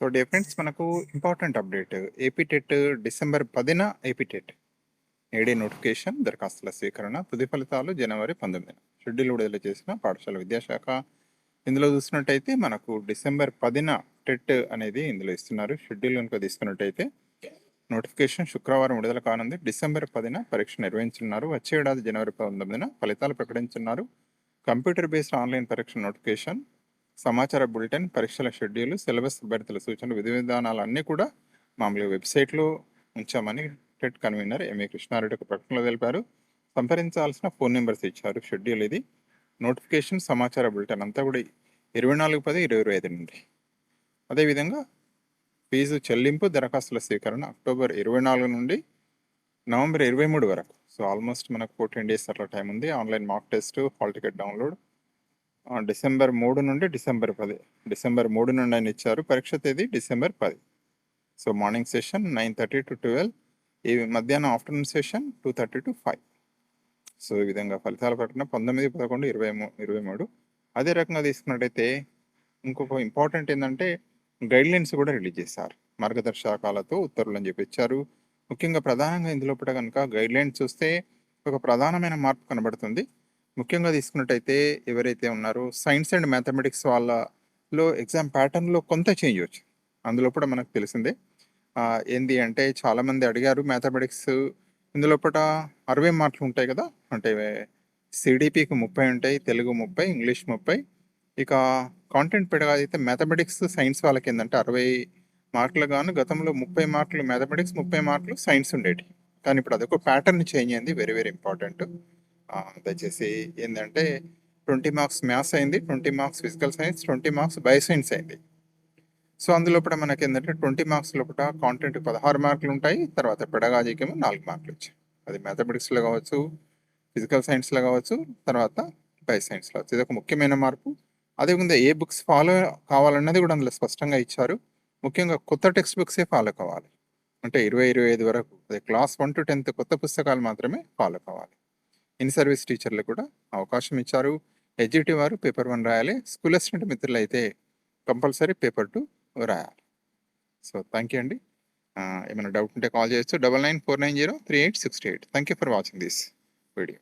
So dear friends మనకు important update AP TET December పదిన AP TET ఏడీ notification దరఖాస్తుల స్వీకరణ తుది ఫలితాలు జనవరి పంతొమ్మిదిన. షెడ్యూల్ విడుదల చేసిన పాఠశాల విద్యాశాఖ. ఇందులో చూసినట్టయితే మనకు డిసెంబర్ పదిన టెట్ అనేది ఇందులో ఇస్తున్నారు. షెడ్యూల్ కనుక తీసుకున్నట్టయితే నోటిఫికేషన్ శుక్రవారం విడుదల కానుంది. డిసెంబర్ పదిన పరీక్ష నిర్వహించనున్నారు. వచ్చే ఏడాది జనవరి పంతొమ్మిదిన ఫలితాలు ప్రకటించున్నారు కంప్యూటర్ బేస్డ్ ఆన్లైన్ పరీక్ష నోటిఫికేషన్ సమాచార బులెటిన్ పరీక్షల షెడ్యూల్ సిలబస్ అభ్యర్థుల సూచనలు విధి విధానాలు అన్నీ కూడా మామూలుగా వెబ్సైట్లో ఉంచామని టెట్ కన్వీనర్ ఎంఏ కృష్ణారెడ్డి ఒక ప్రకటనలో తెలిపారు. సంప్రదించాల్సిన ఫోన్ నెంబర్స్ ఇచ్చారు. షెడ్యూల్ ఇది. నోటిఫికేషన్ సమాచార బులెటిన్ అంతా కూడా ఇరవై నాలుగు పది ఇరవై ఇరవై ఐదు నుండి. అదేవిధంగా ఫీజు చెల్లింపు దరఖాస్తుల స్వీకరణ అక్టోబర్ ఇరవై నాలుగు నుండి నవంబర్ ఇరవై మూడు వరకు. సో ఆల్మోస్ట్ మనకు ఫోర్టీన్ డేస్ అట్లా టైం ఉంది. Online mock test hall ticket download December మూడు నుండి డిసెంబర్ పది. డిసెంబర్ మూడు నుండి ఆయన ఇచ్చారు. పరీక్ష తేదీ డిసెంబర్ పది. So morning session nine thirty to twelve. ఈ మధ్యాహ్నం afternoon session two thirty to five. So ఈ విధంగా ఫలితాల ప్రకటన పంతొమ్మిది పదకొండు ఇరవై మూ ఇరవై మూడు. అదే రకంగా తీసుకున్నట్టయితే ఇంకొక ఇంపార్టెంట్ ఏంటంటే గైడ్ లైన్స్ కూడా రిలీజ్ చేశారు. మార్గదర్శకాలతో ఉత్తర్వులు అని చెప్పి ఇచ్చారు. ముఖ్యంగా ప్రధానంగా ఇందులో కనుక గైడ్ లైన్స్ చూస్తే ఒక ప్రధానమైన మార్పు కనబడుతుంది. ముఖ్యంగా తీసుకున్నట్టయితే ఎవరైతే ఉన్నారో సైన్స్ అండ్ మ్యాథమెటిక్స్ వాళ్ళలో ఎగ్జామ్ ప్యాటర్న్లో కొంత చేంజ్ వచ్చు. అందులో కూడా మనకు తెలిసిందే. ఏంది అంటే చాలామంది అడిగారు మ్యాథమెటిక్స్. ఇందులో పూట అరవై మార్కులు ఉంటాయి కదా? అంటే సిడిపికి ముప్పై ఉంటాయి తెలుగు ముప్పై ఇంగ్లీష్ ముప్పై. ఇక కాంటెంట్ పెడగా అయితే మ్యాథమెటిక్స్ సైన్స్ వాళ్ళకి ఏంటంటే అరవై మార్కులు గాను గతంలో ముప్పై మార్కులు మ్యాథమెటిక్స్ ముప్పై మార్కులు సైన్స్ ఉండేటి. కానీ ఇప్పుడు అదొక ప్యాటర్న్ చేంజ్ అయింది వెరీ వెరీ ఇంపార్టెంట్. దయచేసి ఏంటంటే ట్వంటీ మార్క్స్ మ్యాథ్స్ అయింది twenty marks physical science twenty marks bio science అయింది. సో అందులోపల మనకి ఏంటంటే ట్వంటీ మార్క్స్ లోపల కాంటెంట్ పదహారు మార్కులు ఉంటాయి తర్వాత పెడగాజీకేమో నాలుగు మార్కులు వచ్చాయి. అది మ్యాథమెటిక్స్లో కావచ్చు ఫిజికల్ సైన్స్లో కావచ్చు తర్వాత బయో సైన్స్లో కావచ్చు. ఇది ఒక ముఖ్యమైన మార్పు. అదేవిధంగా ఏ బుక్స్ ఫాలో కావాలన్నది కూడా అందులో స్పష్టంగా ఇచ్చారు. ముఖ్యంగా కొత్త టెక్స్ట్ బుక్సే ఫాలో కావాలి. అంటే ఇరవై ఇరవై ఐదు వరకు అదే క్లాస్ వన్ టు టెన్త్ కొత్త పుస్తకాలు మాత్రమే ఫాలో కావాలి. ఇన్ సర్వీస్ టీచర్లు కూడా అవకాశం ఇచ్చారు. ఎగ్జిక్యూటివ్ వారు పేపర్ వన్ రాయాలి. స్కూల్ అసిస్టెంట్ మిత్రులు అయితే కంపల్సరీ పేపర్ టూ రాయాలి. సో థ్యాంక్ యూ అండి. ఏమైనా డౌట్ ఉంటే కాల్ చేయొచ్చు. Double nine four nine zero three eight sixty eight. Thank you for watching this video.